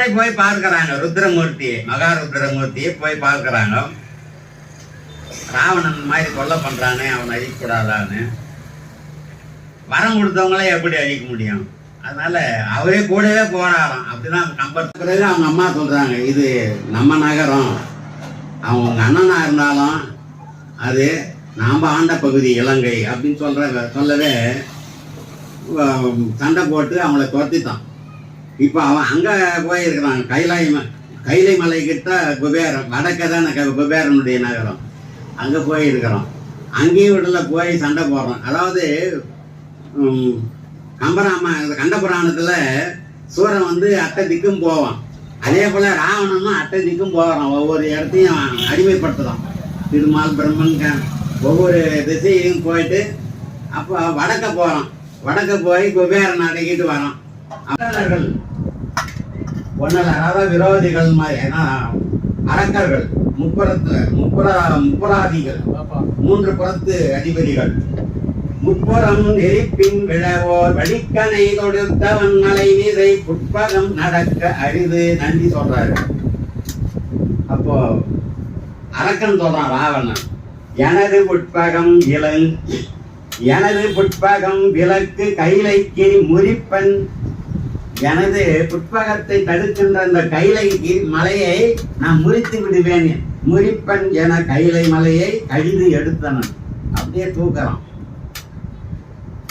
போய் பார்க்கிறாங்க. ருத்ரமூர்த்தி மகா ருத்ரமூர்த்தியை போய் பார்க்கறாங்க. ராவணன் மாதிரி கொலை பண்றானே அவன் அழிக்க கூடாதான்னு வரம் கொடுத்தவங்களே எப்படி அழிக்க முடியும்? அதனால அவரே கூடவே போராடும் அப்படிதான் கம்பர் பிறகு அவங்க அம்மா சொல்றாங்க இது நம்ம நகரம். அவங்க உங்க அண்ணனா இருந்தாலும் அது நாம ஆண்ட பகுதி இலங்கை அப்படின்னு சொல்ற சொல்லவே சண்டை போட்டு அவங்கள துரத்தித்தான் இப்போ அவன் அங்க போயிருக்கிறான். கைலாய கைலை மலை கிட்ட குபேரம் வடக்க தான் குபேரனுடைய நகரம். அங்க போயிருக்கிறோம் அங்கேயும் விடல போய் சண்டை போடுறோம் அதாவது கம்பராம இந்த கண்டபுராணத்துல சூரன் வந்து அட்டை திக்கும் போவான். அதே போல ராவணனும் அட்டை திக்கும் போகிறான் ஒவ்வொரு இடத்தையும் அடிமைப்படுத்துறான். திருமால் பிரம்மன் ஒவ்வொரு திசையும் போயிட்டு அப்போ வடக்க போகிறான் வடக்க போய் குபேரன் அடக்கிட்டு வரான். அரக்கர்கள் ஒன்னல அதாவது விரோதிகள் ஏன்னா அரக்கர்கள் முப்புறத்துல முப்புற முப்புராதிகள் மூன்று புறத்து அதிபதிகள். முப்புறம் நெருப்பின் விழவோர் வழிக்கனை தொடுத்தவன் மலை மீதை புட்பகம் நடக்க அரிது நன்றி சொல்றாரு. அப்போ அரக்கன் சொல்றான் ராவணன் எனது புட்பகம் இளங் எனது புட்பகம் விளக்கு கைலைக்கு முறிப்பன் எனது புட்பகத்தை தடுக்கின்ற அந்த கைலைக்கு மலையை நான் முறித்து விடுவேன். முறிப்பன் என கைலை மலையை கழிந்து எடுத்தனன். அப்படியே தூக்கலாம்.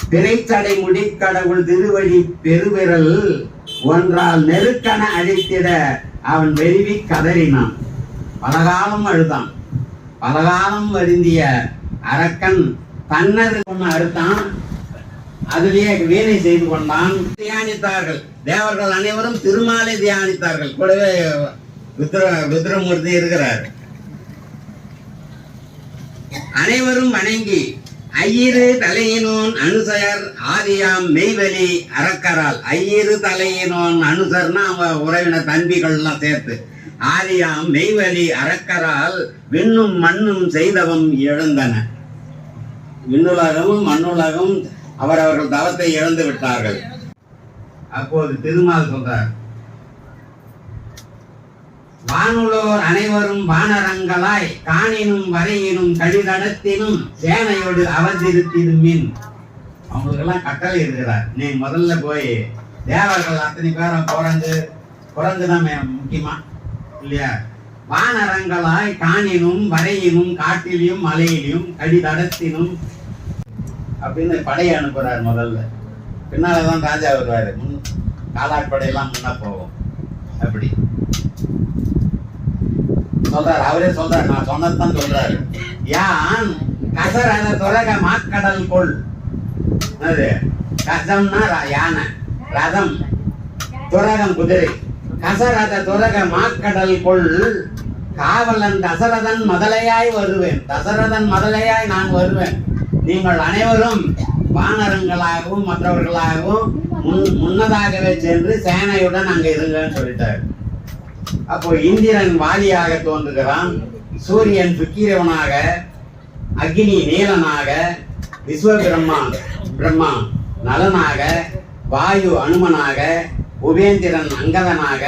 பிறைச்சடை முடிக்கடவுள் திருவடி பெருவிரல் ஒன்றால் நெருக்கன அழித்திட அவன் வெறிவி கதறினான். பலகாலம் அழுதான். பலகாலம் வருந்திய அரக்கன் தன்னது ஒன்று அறுத்தான் அதிலேயே வீணை செய்து கொண்டான். தியானித்தார்கள். தேவர்கள் அனைவரும் திருமாலை தியானித்தார்கள். கூடவே ருத்ர இருக்கிறார். அனைவரும் வணங்கி ஐயிரு தலையினோன் அனுசயர் ஆதியாம் மெய்வெளி அறக்கரால். ஐயிரு தலையினோன் அனுசர்னா அவங்க உறவினர் தம்பிகள்லாம் சேர்த்து. ஆதியாம் மெய்வெளி அறக்கரால் விண்ணும் மண்ணும் செய்தவம் எழுந்தன. விண்ணுலகமும் அவர் அவர்கள் தவத்தை இழந்து விட்டார்கள். அப்போது திருமால் சொல்றார் வானுளோர் அனைவரும் வானரங்களாய் காணினும் வரையினும் கழிதடத்தினும் சேனையோடு அவதரித்திருமின் அவங்களுக்கெல்லாம் கட்டளை இருக்கிறார். நீ முதல்ல போய் தேவர்கள் அத்தனை பேரும் குரங்கு குரங்கு தான் முக்கியமா? இல்லையா? வானரங்களாய் காணினும் வரையினும் காட்டிலும் மலையிலும் கடிதடத்தினும் அப்படின்னு படையை அனுப்புகிறார் முதல்ல. பின்னாலதான் ராஜா வருவாரு. முன் காலாட்படையெல்லாம் முன்னா போவோம் அப்படி. சொல்றாரு. அவரே சொல்றாரு. நான் சொன்னதுதான் சொல்றாரு. யான்? கசரத துரக மாக்கடல் கொள். அது கசம்னா யானை. ரதம். துரகம் குதிரை. கசரத துரக மாக்கடல் கொள். காவலன் தசரதன் மதலையாய் வருவேன். தசரதன் மதலையாய் நான் வருவேன். நீங்கள் அனைவரும் வானரங்களாகவும் மற்றவர்களாகவும் முன் முன்னதாகவே சென்று சேனையுடன் அங்கே இருங்கன்னு சொல்லிட்டார். அப்போ இந்திரன் வாலியாக தோன்றுகிறான். சூரியன் சுக்கிரவனாக அக்னி நீலனாக விஸ்வ பிரம்மா நலனாக வாயு அனுமனாக உபேந்திரன் அங்கதனாக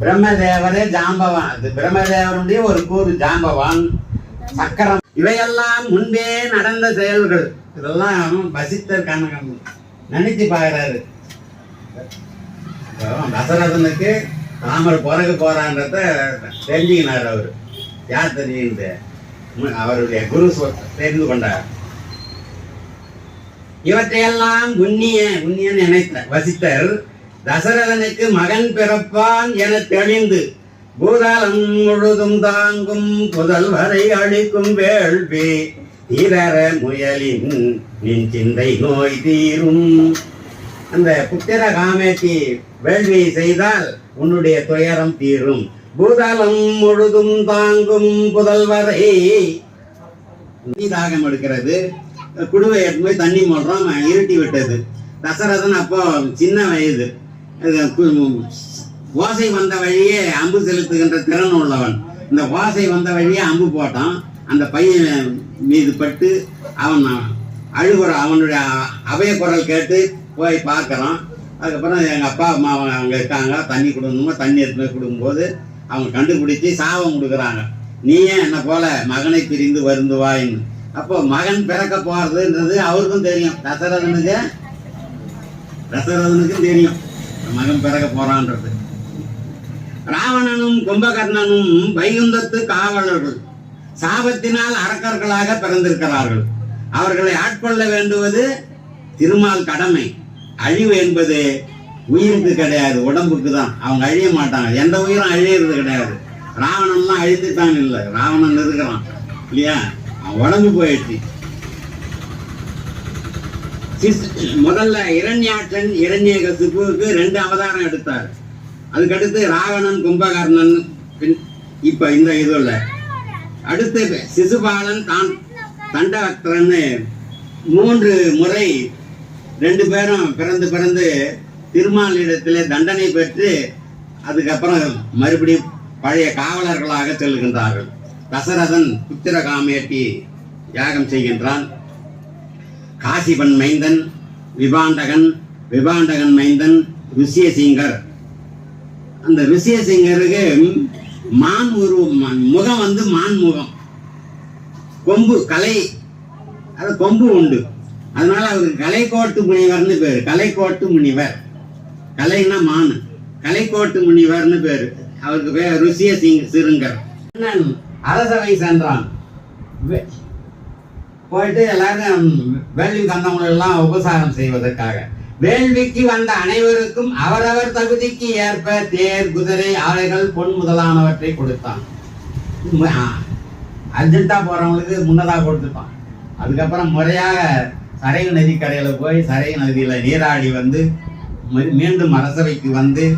பிரம்மதேவரே ஜாம்பவான். அது பிரம்மதேவனுடைய ஒரு கூறு ஜாம்பவான். சக்கரம் இவையெல்லாம் முன்பே நடந்த செயல்கள். இதெல்லாம் வசித்தர் கனகம் நினைச்சு பார்க்குறாரு தசரதனுக்கு ராமர் பிறகு போறான்றத தெரிஞ்சுக்கினார் அவர். யார் தெரிஞ்சுக்கிட்டு அவருடைய குரு தெரிந்து கொண்டார். இவற்றையெல்லாம் உண்ணிய உண்ணியன்னு நினைத்த வசித்தர் தசரதனுக்கு மகன் பிறப்பான் என தெளிந்து பூதலம் முழுதும் தாங்கும் புதல்வரை அழிக்கும் வேள்வி. தீரர முயலின் நின் சிந்தை நோய் தீரும். அந்த புத்திர காமேத்தி வேள்வி செய்தால் உன்னுடைய துயரம் தீரும். பூதலம் முழுதும் தாங்கும் புதல்வரை தாகம் எடுக்கிறது. குடுவை எடுத்து போய் தண்ணி மோடுறோம் இருட்டி விட்டது. தசரதன் அப்போ சின்ன வயது. ஓசை வந்த வழியே அம்பு செலுத்துகின்ற திறன் உள்ளவன். இந்த ஓசை வந்த வழியே அம்பு போட்டான். அந்த பையன் மீது பட்டு அவன் அழுகுற அவனுடைய அபய குரல் கேட்டு போய் பார்க்குறான். அதுக்கப்புறம் எங்கள் அப்பா அம்மா அவங்க அங்கே இருக்காங்க. தண்ணி கொடுக்கணுமா? தண்ணி எடுத்து போய் கொடுக்கும்போது அவங்க கண்டுபிடிச்சி சாபம் கொடுக்குறாங்க. நீ ஏன் என்ன போல மகனை பிரிந்து வருந்துவாயின்னு அப்போ மகன் பிறக்க போகிறதுன்றது அவருக்கும் தெரியும். தசரதனுக்கு தசரதனுக்கும் தெரியும். மகன் பிறக்க போகிறான்றது ராவணனும் கும்பகர்ணனும் வைகுந்தத்து காவலர்கள். சாபத்தினால் அரக்கர்களாக பிறந்திருக்கிறார்கள். அவர்களை ஆட்கொள்ள வேண்டுவது திருமால் கடமை. அழிவு என்பது உயிருக்கு கிடையாது உடம்புக்கு தான். அவங்க அழிய மாட்டாங்க. எந்த உயிரும் அழியிறது கிடையாது. ராவணன்லாம் அழிந்துட்டான் இல்லை. ராவணன் இருக்கிறான் இல்லையா? அவன் உடம்பு போயிடுச்சு. முதல்ல இரண்யாட்சன் இரண்யகசிப்புக்கு ரெண்டு அவதாரம் எடுத்தார். அதுக்கடுத்து ராவணன் கும்பகர்ணன் பின் இப்ப இந்த இதுல அடுத்து சிசுபாலன் தான் தண்டவக்தரன்னு மூன்று முறை ரெண்டு பேரும் பிறந்து பிறந்து திருமாலிடத்திலே தண்டனை பெற்று அதுக்கப்புறம் மறுபடியும் பழைய காவலர்களாக செல்கின்றார்கள். தசரதன் புத்திர காமேட்டி யாகம் செய்கின்றான். காசிபன் மைந்தன் விபாண்டகன் விபாண்டகன் மைந்தன் ருசியசிங்கர் அந்த ருசியசிங்கருக்கு மான் உருவம் மான் முகம் வந்து மான் முகம். கொம்பு கலை. அது கொம்பு உண்டு. அதனால அவருக்கு கலைக்கோட்டு முனிவர்னு பேர். கலைக்கோட்டு முனிவர். கலைன்னா மான். கலைக்கோட்டு முனிவர்னு பேர். அவருக்கு பேர் ருசிய சிங் சிறுங்கர். அரசவை சென்றான். போயிட்டு எல்லாரும் வேள்வி கந்தவங்களெல்லாம் உபசாரம் செய்வதற்காக. வேள்விக்கு வந்த அனைவருக்கும் அவரவர் தகுதிக்கு ஏற்ப தேர் குதிரை ஆலைகள் பொன் முதலானவற்றை கொடுத்தான். ம- அர்ஜென்ட்டா போறவங்களுக்கு முன்னதாக கொடுத்துட்டான். அதுக்கப்புறம் முறையாக சரையு நதிக்கரையில போய் சரையு நதியில நீராடி வந்து மீண்டும் அரசவைக்கு வந்து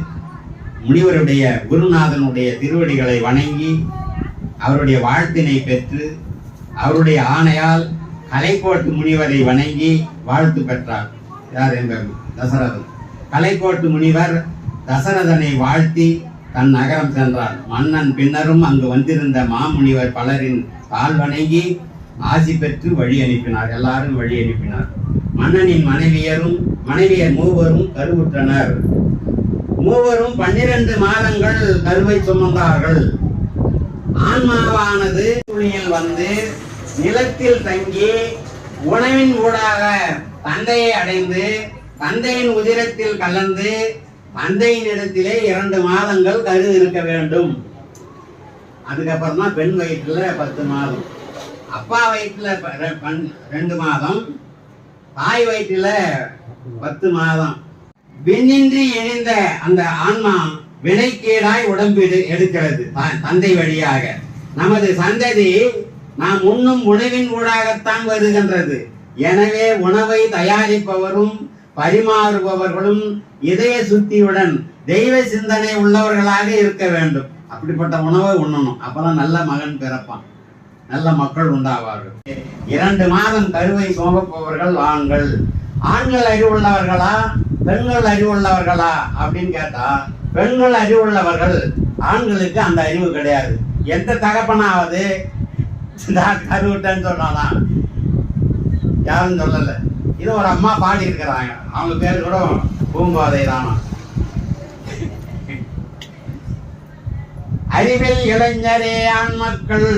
முனிவருடைய குருநாதனுடைய திருவடிகளை வணங்கி அவருடைய வாழ்த்தினை பெற்று அவருடைய ஆணையால் கலைக்கோட்டு முனிவரை வணங்கி வாழ்த்து பெற்றார். யார் எங்க தசரதன். கலைக்கோட்டு முனிவர் தசரதனை வாழ்த்தி தன் நகரம் சென்றார். மன்னன் பின்னரும் அங்கு வந்திருந்த மாமுனிவர் பலரின் கால் வணங்கி ஆசி பெற்று வழி அனுப்பினார். எல்லாரும் வழி அனுப்பினார். மன்னனின் மனைவியரும் மனைவியர் மூவரும் கருவுற்றனர். மூவரும் பன்னிரண்டு மாதங்கள் கருவை சுமந்தார்கள். ஆன்மாவானது துணியில் வந்து நிலத்தில் தங்கி உணவின் ஊடாக தந்தையை அடைந்து தந்தையின் உதிரத்தில் கலந்து தந்தையின் இடத்திலே இரண்டு மாதங்கள் கரு இருக்க வேண்டும். அதுக்கப்புறம் தான் பெண் வயிற்றுல பத்து மாதம். அப்பா வயிற்றுல ரெண்டு மாதம். தாய் வயிற்றுல பத்து மாதம். விண்ணின்றி இணைந்த அந்த ஆன்மா வினைக்கீடாய் உடம்பு எடுக்கிறது தந்தை வழியாக. நமது சந்ததி நாம் உண்ணும் உணவின் ஊடாகத்தான் வருகின்றது. எனவே உணவை தயாரிப்பவரும் பரிமாறுபவர்களும் இதய சுத்தியுடன் தெய்வ சிந்தனை உள்ளவர்களாக இருக்க வேண்டும். அப்படிப்பட்ட உணவை உண்ணணும். அப்பதான் நல்ல மகன் பிறப்பான். நல்ல மக்கள் உண்டாவார்கள். இரண்டு மாதம் கருவை சுமப்பவர்கள் ஆண்கள். ஆண்கள் அறிவுள்ளவர்களா? பெண்கள் அறிவுள்ளவர்களா? அப்படின்னு கேட்டா பெண்கள் அறிவுள்ளவர்கள் ஆண்களுக்கு அந்த அறிவு கிடையாது. எந்த தகப்பனாவது கருவிட்டேன்னு சொன்னானா யாரும் சொல்லலை. இது ஒரு அம்மா பாடி இருக்கிறாங்க அவங்க பேர் கூட பூம்பாதை தானா அறிவில் இளைஞரே ஆண் மக்கள்.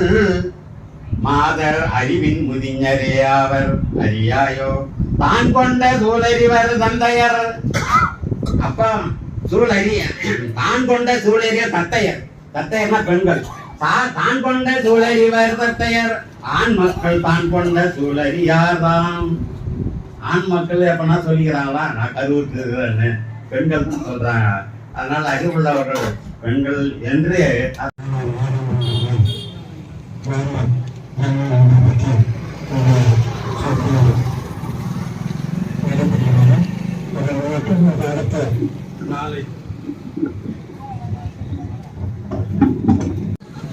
மாதர் அறிவின் முதிஞரே அவர் அறியாயோ? தான் கொண்ட சூழறிவர் தந்தையர். அப்பா சூழறி தான் கொண்ட சூழறிய தத்தையர். தத்தையர்னா பெண்கள். தான் கொண்ட சூழறிவர் பெயர். ஆண் மக்கள் தான் கொண்ட சூழறியார்தாம் ஆண் மக்கள் எப்பனா சொல்லிக்கிறாங்களா? நான் கருவுற்றுகிறேன்னு பெண்கள் தான் சொல்றாங்க. அதனால அறிவுள்ளவர்கள் பெண்கள் என்று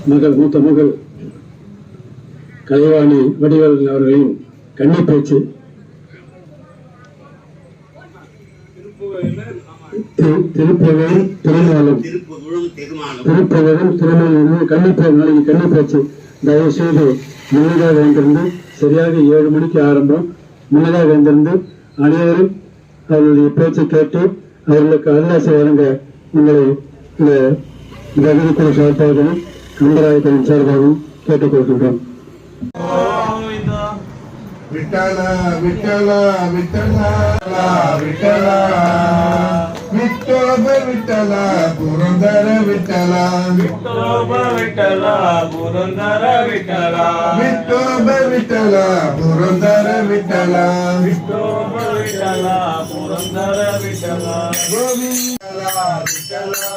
மகள் மூத்த மகள் கலைவாணி வடிவல் அவர்களின் கண்ணி பேச்சு. திரு- திருமாலும். திருப்புகழும் திருமாலும் கண்ணிப்பே நாளைக்கு கன்னி பேச்சு. தயவு செய்து முன்னதாக வந்திருந்து சரியாக ஏழு மணிக்கு ஆரம்பம். முன்னதாக வந்திருந்து அனைவரும் அவர்களுடைய பேச்சை கேட்டு அவர்களுக்கு அருளாசி வழங்க உங்களை இந்த தகுதி சார்பாகவும் సుందరాయుధ విశారబాబు కేటకోటుంటాం విఠల విఠల విఠల విఠల విఠోబ విఠల పురందర విఠల విఠోబ విఠల పురందర విఠల విఠోబ విఠల పురందర విఠల విఠోబ విఠల పురందర విఠల గోవింద விட்டலா விட்டலா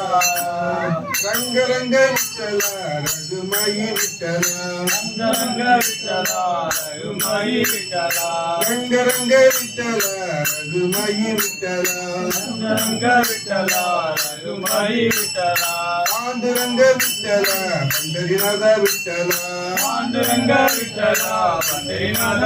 ரங்கரங்க விட்டலா ரகுமயி விட்டலா ரங்கரங்க விட்டலா ரகுமயி விட்டலா ரங்கரங்க விட்டலா ரகுமயி விட்டலா ரங்கரங்க விட்டலா ரகுமயி விட்டலா பாண்டுரங்க விட்டலா பண்டரிநாத விட்டலா பாண்டுரங்க விட்டலா பண்டரிநாத